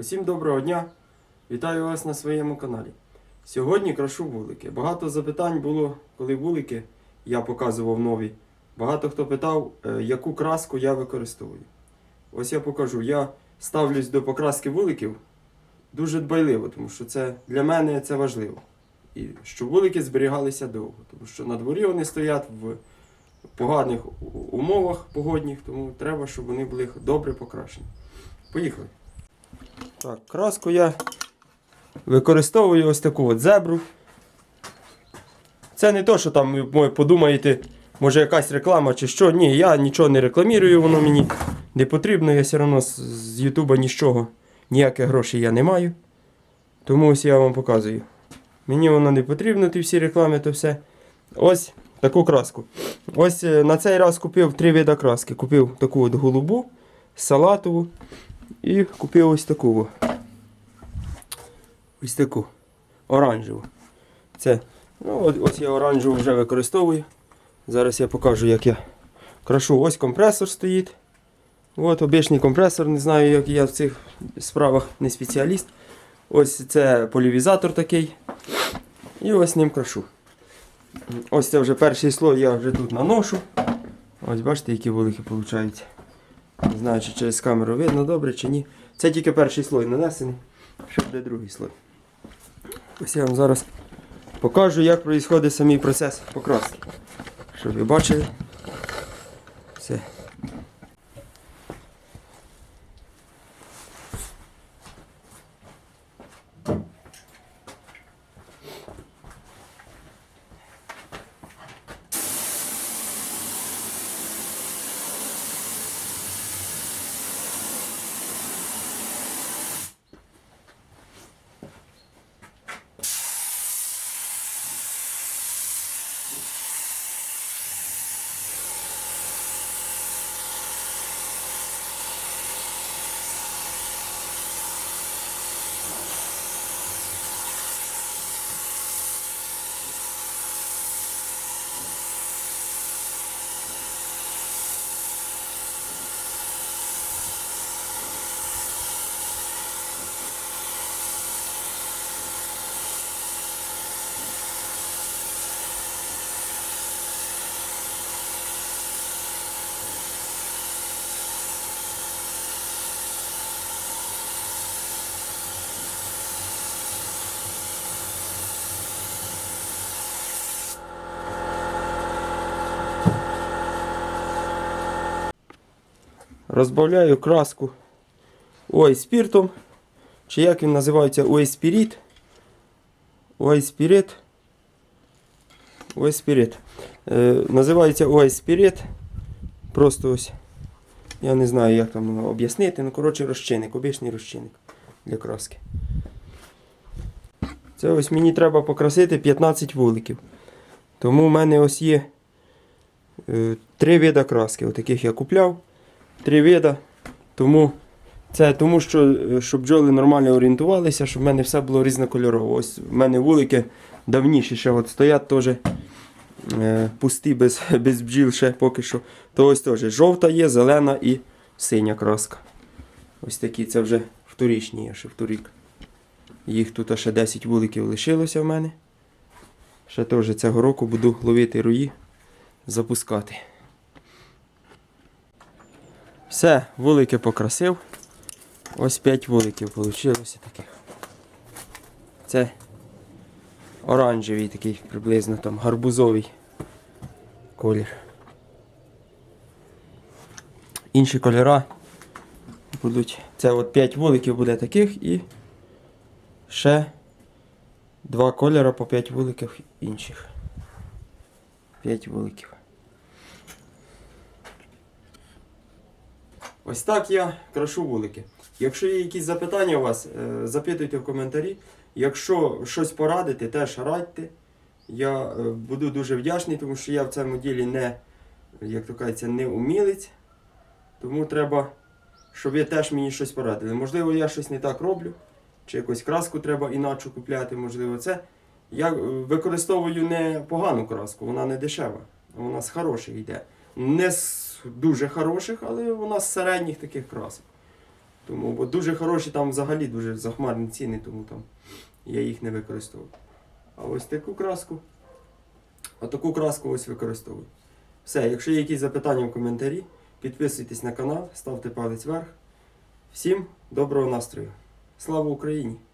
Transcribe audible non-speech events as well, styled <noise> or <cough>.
Усім доброго дня! Вітаю вас на своєму каналі. Сьогодні крашу вулики. Багато запитань було, коли вулики я показував нові. Багато хто питав, е, яку краску я використовую. Ось я покажу. Я ставлюсь до покраски вуликів дуже дбайливо, тому що це для мене це важливо. І щоб вулики зберігалися довго, тому що на дворі вони стоять в поганих умовах погодних, тому треба, щоб вони були добре покрашені. Поїхали. Так, краску я використовую ось таку от зебру. Це не то, що там ви подумаєте, може якась реклама чи що. Ні, я нічого не рекламірую, воно мені не потрібно, я все одно з- Ютуба нічого, ніяких грошей я не маю. Тому ось я вам показую. Мені воно не потрібно, ті всі реклами, то все. Ось таку краску. Ось е, на цей раз купив три види краски. Купив таку от голубу, салатову і купив ось таку. Ось таку. Оранжеву. Це, ну, ось я оранжеву вже використовую. Зараз я покажу, як я крашу. Ось компресор стоїть. От обичний компресор, не знаю, як я в цих справах не спеціаліст. Ось це полівізатор такий. І ось ним крашу. Ось це вже перший слой я вже тут наношу. Ось бачите, які великі виходять. Не знаю, чи через камеру видно добре чи ні. Це тільки перший слой нанесений. Ще буде другий слой. Ось я вам зараз покажу, як відбувається самий процес покраски. Щоб ви бачили. Розбавляю краску ой спіртом. Чи як він називається ой спіріт. Ой спіріт. Ой спіріт. Е, називається ой спіріт. Просто ось. Я не знаю, як там об'яснити. Ну, коротше, розчинник, обичний розчинник для краски. Це ось мені треба покрасити 15 вуликів. Тому в мене ось є е, три вида краски. Отаких я купляв три вида. Тому це тому, що е, щоб бджоли нормально орієнтувалися, щоб в мене все було різнокольорово. Ось в мене вулики давніші ще от стоять теж е, пусті без, <laughs> без бджіл ще поки що. То ось теж жовта є, зелена і синя краска. Ось такі це вже вторічні є, ще вторік. Їх тут ще 10 вуликів лишилося в мене. Ще теж цього року буду ловити руї, запускати. Все, вулики покрасив. Ось 5 вуликів вийшло таких. Це оранжевий такий приблизно там гарбузовий колір. Інші кольора будуть. Це от 5 вуликів буде таких і ще два кольора по 5 вуликів інших. 5 вуликів. Ось так я крашу вулики. Якщо є якісь запитання у вас, е, запитуйте в коментарі. Якщо щось порадите, теж радьте. Я е, буду дуже вдячний, тому що я в цьому ділі не, як то кажеться, не умілець. Тому треба, щоб ви теж мені щось порадили. Можливо, я щось не так роблю, чи якусь краску треба інакше купляти, можливо, це. Я е, використовую не погану краску, вона не дешева, вона з хороших йде. Не з дуже хороших, але вона з середніх таких красок. Тому, бо дуже хороші там взагалі дуже захмарні ціни, тому там я їх не використовую. А ось таку краску. Отаку краску ось використовую. Все, якщо є якісь запитання в коментарі, підписуйтесь на канал, ставте палець вверх. Всім доброго настрою. Слава Україні!